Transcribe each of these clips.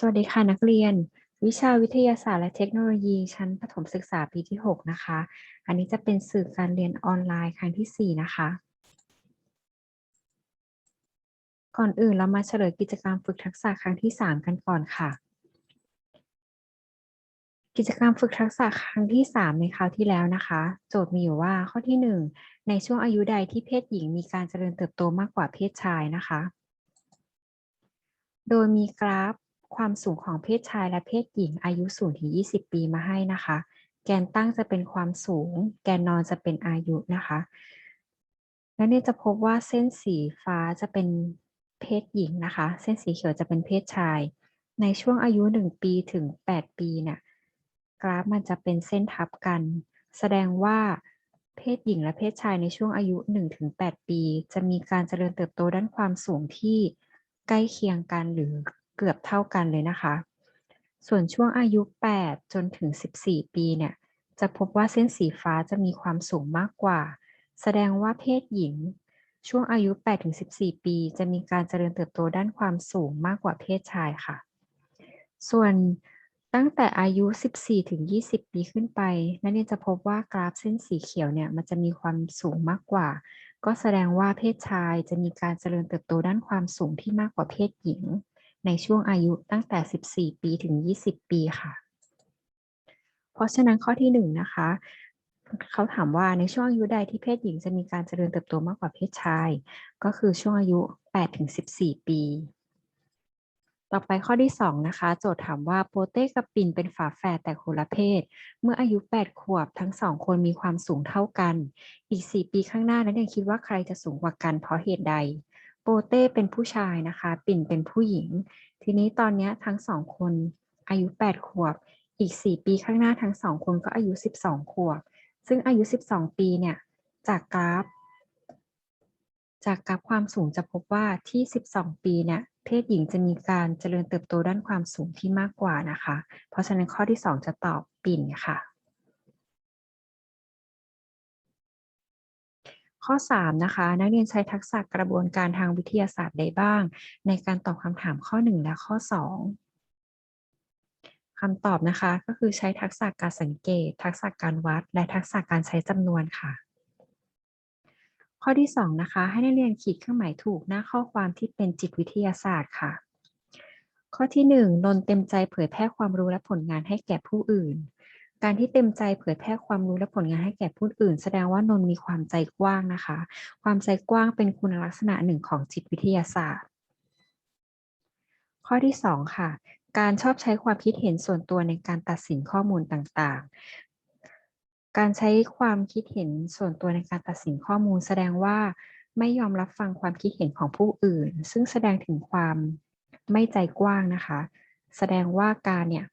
สวัสดีค่ะนักเรียน วิชาวิทยาศาสตร์และเทคโนโลยีชั้นประถมศึกษาปีที่ 6 นะคะ อันนี้จะเป็นสื่อการเรียนออนไลน์ครั้งที่ 4 นะคะ ก่อนอื่นเรามาเฉลยกิจกรรมฝึกทักษะครั้งที่ 3 กันก่อนค่ะ กิจกรรมฝึกทักษะครั้งที่ 3 ในคราวที่แล้วนะคะ โจทย์มีอยู่ว่าข้อที่ 1 ในช่วงอายุใดที่เพศหญิงมีการเจริญเติบโตมากกว่าเพศชายนะคะ โดยมีกราฟ ความสูงของเพศชายและเพศหญิงอายุ0ถึง20 ปีมาให้นะคะ แกนตั้งจะเป็นความสูง แกนนอนจะเป็นอายุนะคะ และเนี่ยจะพบว่าเส้นสีฟ้าจะเป็นเพศหญิงนะคะ เส้นสีเขียวจะเป็นเพศชาย ในช่วงอายุ 1 ปีถึง 8 ปีเนี่ยกราฟมันจะเป็นเส้นทับกัน แสดงว่าเพศหญิงและเพศชายในช่วงอายุ 1-8 ปี จะมีการเจริญเติบโตด้านความสูงที่ใกล้เคียงกันหรือ เกือบเท่ากันเลยนะคะ ส่วนช่วงอายุ 8 จนถึง 14 ปีเนี่ย จะพบว่าเส้นสีฟ้าจะมีความสูงมากกว่า แสดงว่าเพศหญิง ช่วงอายุ8ถึง14 ปี จะมีการเจริญเติบโตด้านความสูงมากกว่าเพศชายค่ะ ส่วนตั้งแต่อายุ 14 ถึง 20 ปีขึ้นไป นักเรียนจะพบว่ากราฟเส้นสีเขียวเนี่ย มันจะมีความสูงมากกว่า ก็แสดงว่าเพศชายจะมีการเจริญเติบโตด้านความสูงที่มากกว่าเพศหญิง ในช่วงอายุตั้งแต่ 14 ปีถึง 20 ปีค่ะ เพราะฉะนั้นข้อที่1นะคะเขาถามว่าในช่วงอายุใดที่เพศหญิงจะมีการเจริญเติบโตมากกว่าเพศชาย ก็คือช่วงอายุ8ถึง14 ปี ต่อไปข้อที่ 2 นะคะ โจทย์ถามว่าโปเต้กับปินเป็นฝาแฝดแต่คนละเพศ เมื่ออายุ 8 ขวบทั้งสองคนมีความสูงเท่ากัน อีก 4 ปีข้างหน้านั้นยังคิดว่าใครจะสูงกว่ากันเพราะเหตุใด เต้เป็นผู้ชายนะคะ ปิ่นเป็นผู้หญิง ทีนี้ตอนนี้ทั้งสองคนอายุ 8 ขวบ อีก 4 ปีข้างหน้าทั้งสองคนก็อายุ 12 ขวบ ซึ่งอายุ 12 ปีเนี่ย จากกราฟ จากกราฟความสูงจะพบว่าที่ 12 ปีเนี่ย เพศหญิงจะมีการเจริญเติบโตด้านความสูงที่มากกว่านะคะ เพราะฉะนั้นข้อที่ 2 จะตอบปิ่นค่ะ ข้อ 3 นะคะ นักเรียนใช้ทักษะกระบวนการทางวิทยาศาสตร์ใดบ้าง ในการตอบคำถามข้อ 1 และข้อ 2คำตอบนะคะก็คือใช้ทักษะการสังเกต ทักษะการวัด และทักษะการใช้จำนวนค่ะ ข้อที่ 2 นะคะ ให้นักเรียนขีดเครื่องหมายถูกหน้าข้อความที่เป็นจิตวิทยาศาสตร์ค่ะ ข้อที่ 1 นนเต็มใจเผยแพร่ความรู้และผลงานให้แก่ผู้อื่น การที่เต็มใจเผยแพร่ความรู้และผลงานให้แก่ผู้อื่น แสดงว่านนมีความใจกว้างนะคะ ความใจกว้างเป็นคุณลักษณะหนึ่งของจิตวิทยาศาสตร์ ข้อที่ 2 ค่ะ การชอบใช้ความคิดเห็นส่วนตัวในการตัดสินข้อมูลต่างๆ การใช้ความคิดเห็นส่วนตัวในการตัดสินข้อมูล แสดงว่าไม่ยอมรับฟังความคิดเห็นของผู้อื่น ซึ่งแสดงถึงความไม่ใจกว้างนะคะ แสดงว่าการเนี่ย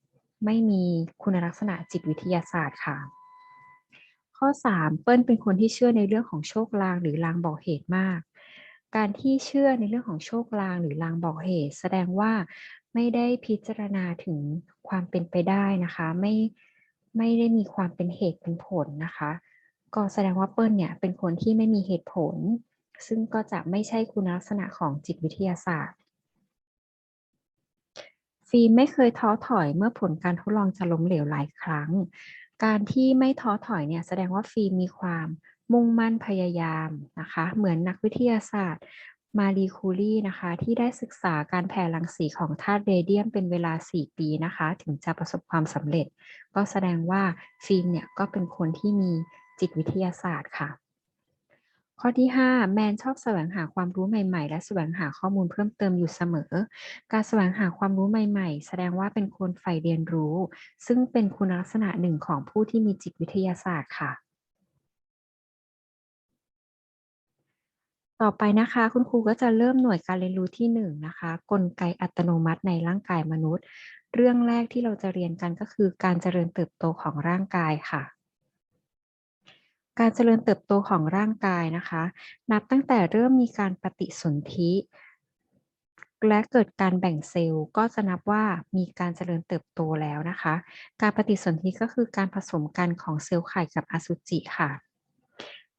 ไม่มีคุณลักษณะจิตวิทยาศาสตร์ค่ะ ข้อ 3 เปิ้ลเป็นคนที่เชื่อในเรื่องของโชคลางหรือลางบอกเหตุมาก การที่เชื่อในเรื่องของโชคลางหรือลางบอกเหตุ แสดงว่าไม่ได้พิจารณาถึงความเป็นไปได้นะคะ ไม่ไม่ได้มีความเป็นเหตุเป็นผลนะคะ ก็แสดงว่าเปิ้ลเนี่ยเป็นคนที่ไม่มีเหตุผล ซึ่งก็จะไม่ใช่คุณลักษณะของจิตวิทยาศาสตร์ ฟิล์มไม่เคยท้อถอยเมื่อผลการทดลองจะล้มเหลวหลายครั้ง การที่ไม่ท้อถอยเนี่ยแสดงว่าฟิล์มมีความมุ่งมั่นพยายามนะคะ เหมือนนักวิทยาศาสตร์มารีคูรีนะคะ ที่ได้ศึกษาการแผ่รังสีของธาตุเรเดียมเป็นเวลา 4 ปีนะคะ ถึงจะประสบความสำเร็จ ก็แสดงว่าฟิล์มเนี่ยก็เป็นคนที่มีจิตวิทยาศาสตร์ค่ะ ข้อที่ 5 แมนชอบแสวงหาความรู้ใหม่ ๆ และแสวงหาข้อมูลเพิ่มเติมอยู่เสมอ การแสวงหาความรู้ใหม่ ๆ แสดงว่าเป็นคนใฝ่เรียนรู้ ซึ่งเป็นคุณลักษณะหนึ่งของผู้ที่มีจิตวิทยาศาสตร์ค่ะ ต่อไปนะคะ คุณครูก็จะเริ่มหน่วยการเรียนรู้ที่ 1นนะคะ กลไกอัตโนมัติในร่างกายมนุษย์ เรื่องแรกที่เราจะเรียนกันก็คือการเจริญเติบโตของร่างกายค่ะ การเจริญเติบโตของร่างกายนะคะ นับตั้งแต่เริ่มมีการปฏิสนธิและเกิดการแบ่งเซลล์ก็จะนับว่ามีการเจริญเติบโตแล้วนะคะ การปฏิสนธิก็คือการผสมกันของเซลล์ไข่กับอสุจิค่ะ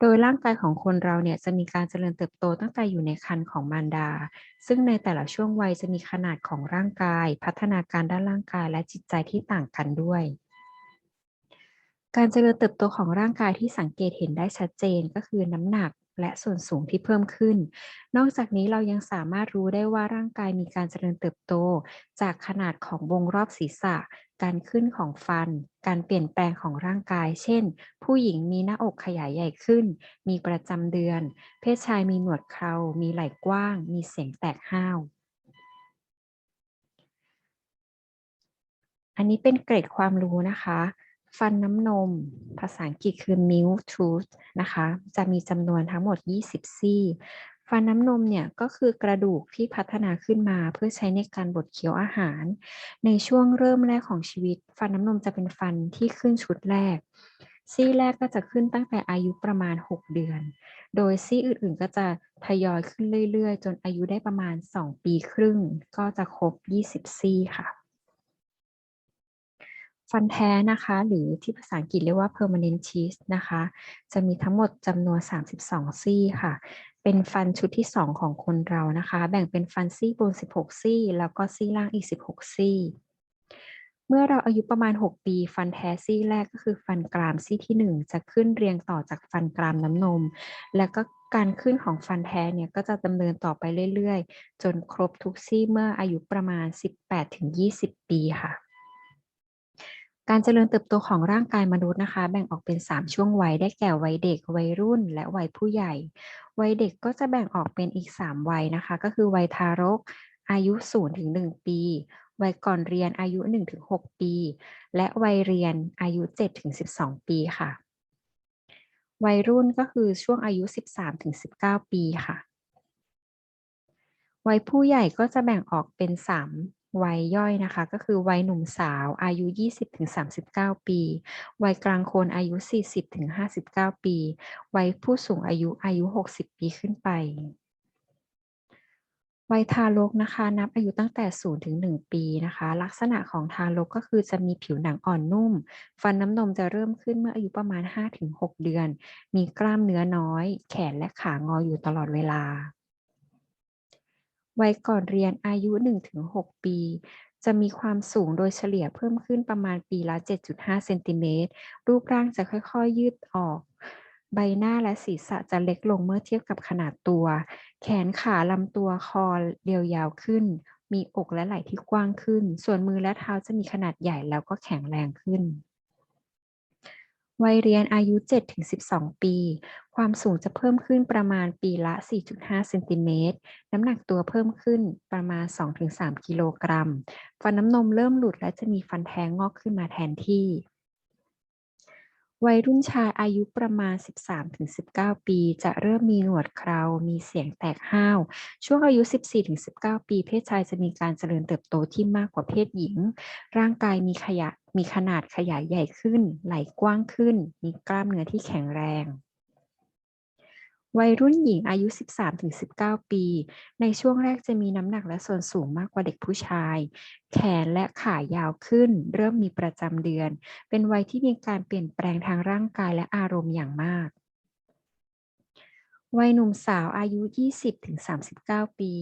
โดยร่างกายของคนเราเนี่ยจะมีการเจริญเติบโตตั้งแต่อยู่ในครรภ์ของมารดา ซึ่งในแต่ละช่วงวัยจะมีขนาดของร่างกาย พัฒนาการด้านร่างกายและจิตใจที่ต่างกันด้วย การเจริญเติบโตของร่างกายที่สังเกตเห็นได้ชัดเจนก็คือน้ำหนักและส่วนสูงที่เพิ่มขึ้น นอกจากนี้เรายังสามารถรู้ได้ว่าร่างกายมีการเจริญเติบโต จากขนาดของวงรอบศีรษะ การขึ้นของฟัน การเปลี่ยนแปลงของร่างกาย เช่น ผู้หญิงมีหน้าอกขยายใหญ่ขึ้น มีประจำเดือน เพศชายมีหนวดเครา มีไหล่กว้าง มีเสียงแตกห้าว อันนี้เป็นเกร็ดความรู้นะคะ ฟันน้ำนม ภาษาอังกฤษคือ milk tooth นะคะ จะมีจำนวนทั้งหมด 20 ซี่ ฟันน้ำนมเนี่ยก็คือกระดูกที่พัฒนาขึ้นมาเพื่อใช้ในการบดเคี้ยวอาหาร ในช่วงเริ่มแรกของชีวิต ฟันน้ำนมจะเป็นฟันที่ขึ้นชุดแรก ซี่แรกก็จะขึ้นตั้งแต่อายุประมาณ 6 เดือน โดยซี่อื่นๆก็จะทยอยขึ้นเรื่อยๆ จนอายุได้ประมาณ 2 ปีครึ่ง ก็จะครบ 20 ซี่ค่ะ ฟันแท้นะคะ หรือที่ภาษาอังกฤษเรียกว่า permanent teeth นะคะ จะมีทั้งหมดจำนวน 32 ซี่ค่ะ เป็นฟันชุดที่ 2 ของคนเรานะคะ แบ่งเป็นฟันซี่บน 16 ซี่ แล้วก็ซี่ล่างอีก 16 ซี่เมื่อเราอายุประมาณ 6 ปี ฟันแท้ซี่แรกก็คือฟันกรามซี่ที่ 1 จะขึ้นเรียงต่อจากฟันกรามน้ำนม แล้วก็การขึ้นของฟันแท้เนี่ยก็จะดำเนินต่อไปเรื่อยๆ จนครบทุกซี่เมื่ออายุประมาณ 18-20 ปีค่ะ การเจริญเติบโตของร่างกายมนุษย์นะคะ แบ่งออกเป็น 3 ช่วงวัยได้แก่วัยเด็ก วัยรุ่น และวัยผู้ใหญ่ วัยเด็กก็จะแบ่งออกเป็นอีก 3 วัยนะคะ ก็คือวัยทารก อายุ0-1ปี วัยก่อนเรียนอายุ1-6ปี และวัยเรียนอายุ7-12 ปีค่ะ วัยรุ่นก็คือช่วงอายุ 13-19 ปีค่ะ วัยผู้ใหญ่ก็จะแบ่งออกเป็น 3 วัยย่อยนะคะ ก็คือวัยหนุ่มสาวอายุ 20-39 ปี วัยกลางคนอายุ 40-59 ปี วัยผู้สูงอายุอายุ 60 ปีขึ้นไป วัยทารกนะคะ นับอายุตั้งแต่0-1ปีนะคะ ลักษณะของทารกก็คือจะมีผิวหนังอ่อนนุ่ม ฟันน้ำนมจะเริ่มขึ้นเมื่ออายุประมาณ 5-6 เดือน มีกล้ามเนื้อน้อย แขนและขางออยู่ตลอดเวลา วัยก่อนเรียนอายุ 1-6 ปี จะมีความสูงโดยเฉลี่ยเพิ่มขึ้นประมาณปีละ 7.5 เซนติเมตร รูปร่างจะค่อยๆ ยืดออก ใบหน้าและศีรษะจะเล็กลงเมื่อเทียบกับขนาดตัว แขนขาลำตัวคอเรียวยาวขึ้น มีอกและไหล่ที่กว้างขึ้น ส่วนมือและเท้าจะมีขนาดใหญ่แล้วก็แข็งแรงขึ้น วัยเรียนอายุ 7-12 ปี ความสูงจะเพิ่มขึ้นประมาณปีละ 4.5 เซนติเมตร น้ำหนักตัวเพิ่มขึ้นประมาณ 2-3 กิโลกรัม ฟันน้ำนมเริ่มหลุดและจะมีฟันแท้งงอกขึ้นมาแทนที่ วัยรุ่นชายอายุประมาณ 13-19 ปี จะเริ่มมีหนวดเครา มีเสียงแตกห้าว ช่วงอายุ 14-19 ปี เพศชายจะมีการเจริญเติบโตที่มากกว่าเพศหญิง ร่างกายมีขยะมีขนาดขยายใหญ่ขึ้น ไหล่กว้างขึ้น มีกล้ามเนื้อที่แข็งแรง วัยรุ่นหญิงอายุ 13-19 ปี ในช่วงแรกจะมีน้ำหนักและส่วนสูงมากกว่าเด็กผู้ชาย แขนและขายาวขึ้น เริ่มมีประจำเดือน เป็นวัยที่มีการเปลี่ยนแปลงทางร่างกายและอารมณ์อย่างมาก วัยหนุ่มสาวอายุ 20-39 ปี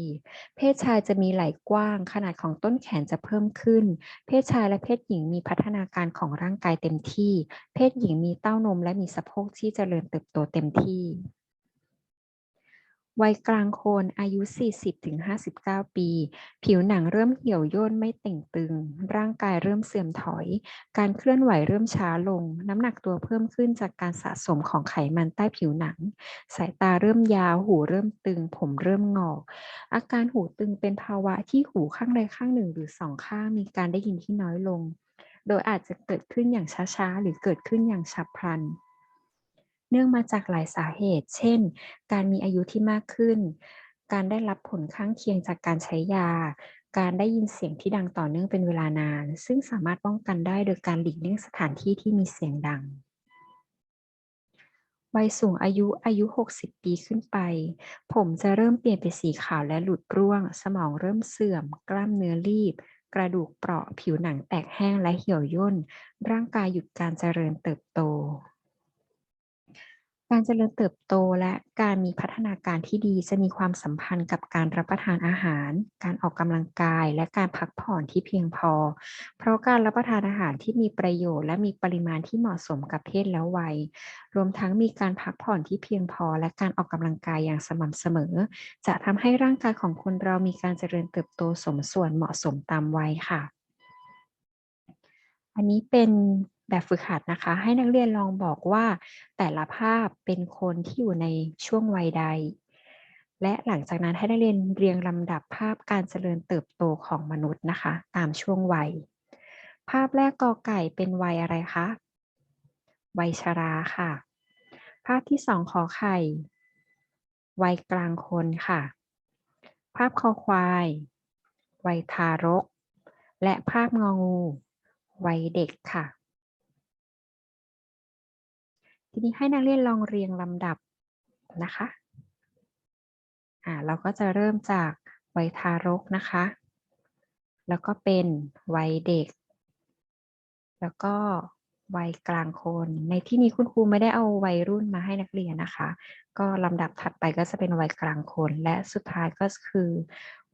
เพศชายจะมีไหล่กว้าง ขนาดของต้นแขนจะเพิ่มขึ้น เพศชายและเพศหญิงมีพัฒนาการของร่างกายเต็มที่ เพศหญิงมีเต้านมและมีสะโพกที่เจริญเติบโตเต็มที่ วัยกลางคนอายุ 40-59 ปี ผิวหนังเริ่มเหี่ยวย่นไม่เต่งตึง ร่างกายเริ่มเสื่อมถอย การเคลื่อนไหวเริ่มช้าลง น้ำหนักตัวเพิ่มขึ้นจากการสะสมของไขมันใต้ผิวหนัง สายตาเริ่มยาว หูเริ่มตึง ผมเริ่มงอกอาการหูตึงเป็นภาวะที่หูข้างใดข้างหนึ่งหรือสองข้างมีการได้ยินที่น้อยลง โดยอาจจะเกิดขึ้นอย่างช้าๆ หรือเกิดขึ้นอย่างฉับพลัน เนื่องมาจากหลายสาเหตุ เช่น การมีอายุที่มากขึ้น การได้รับผลข้างเคียงจากการใช้ยา การได้ยินเสียงที่ดังต่อเนื่องเป็นเวลานาน ซึ่งสามารถป้องกันได้โดยการหลีกเลี่ยงสถานที่ที่มีเสียงดังวัยสูงอายุอายุ 60 ปีขึ้นไป ผมจะเริ่มเปลี่ยนเป็นสีขาวและหลุดร่วง สมองเริ่มเสื่อม กล้ามเนื้อรีบ กระดูกเปราะ ผิวหนังแตกแห้งและเหี่ยวย่น ร่างกายหยุดการเจริญเติบโต การเจริญเติบโตและการมีพัฒนาการที่ดีจะมีความสัมพันธ์กับการรับประทานอาหาร การออกกำลังกายและการพักผ่อนที่เพียงพอ เพราะการรับประทานอาหารที่มีประโยชน์และมีปริมาณที่เหมาะสมกับเพศและวัย รวมทั้งมีการพักผ่อนที่เพียงพอ และการออกกำลังกายอย่างสม่ำเสมอ จะทำให้ร่างกายของคนเรามีการเจริญเติบโตสมส่วนเหมาะสมตามวัยค่ะ อันนี้เป็น แบบฝึกหัดนะคะ ให้นักเรียนลองบอกว่าแต่ละภาพเป็นคนที่อยู่ในช่วงวัยใด และหลังจากนั้นให้นักเรียนเรียงลำดับภาพการเจริญเติบโตของมนุษย์นะคะ ตามช่วงวัย ภาพแรกกอไก่เป็นวัยอะไรคะวัยชราค่ะ ภาพที่สองขอไข่ วัยกลางคนค่ะ ภาพคอควาย วัยทารก และภาพงองู วัยเด็กค่ะ ทีนี้ให้นักเรียนลองเรียงลำดับนะคะอ่าเราก็จะเริ่มจากวัยทารกนะคะ แล้วก็เป็นวัยเด็ก แล้วก็วัยกลางคน ในที่นี้คุณครูไม่ได้เอาวัยรุ่นมาให้นักเรียนนะคะ ก็ลำดับถัดไปก็จะเป็นวัยกลางคน และสุดท้ายก็คือ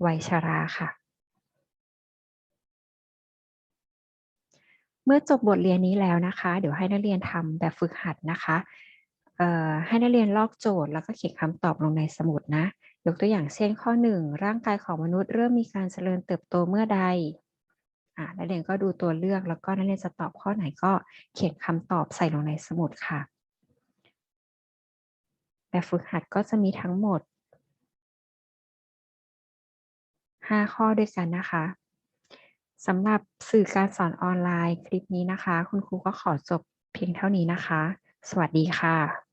วัยชราค่ะ เมื่อจบบทเรียนนี้แล้วนะคะ เดี๋ยวให้นักเรียนทำแบบฝึกหัดนะคะให้นักเรียนลอกโจทย์แล้วก็เขียนคำตอบลงในสมุดนะ ยกตัวอย่างเช่นข้อ 1 ร่างกายของมนุษย์เริ่มมีการเจริญเติบโตเมื่อใดอนักเรียนก็ดูตัวเลือกแล้วก็นักเรียนจะตอบข้อไหนก็เขียนคำตอบใส่ลงในสมุดค่ะ แบบฝึกหัดก็จะมีทั้งหมด 5 ข้อด้วยกันนะคะ สำหรับสื่อการสอนออนไลน์คลิปนี้นะคะ คุณครูก็ขอจบเพียงเท่านี้นะคะ สวัสดีค่ะ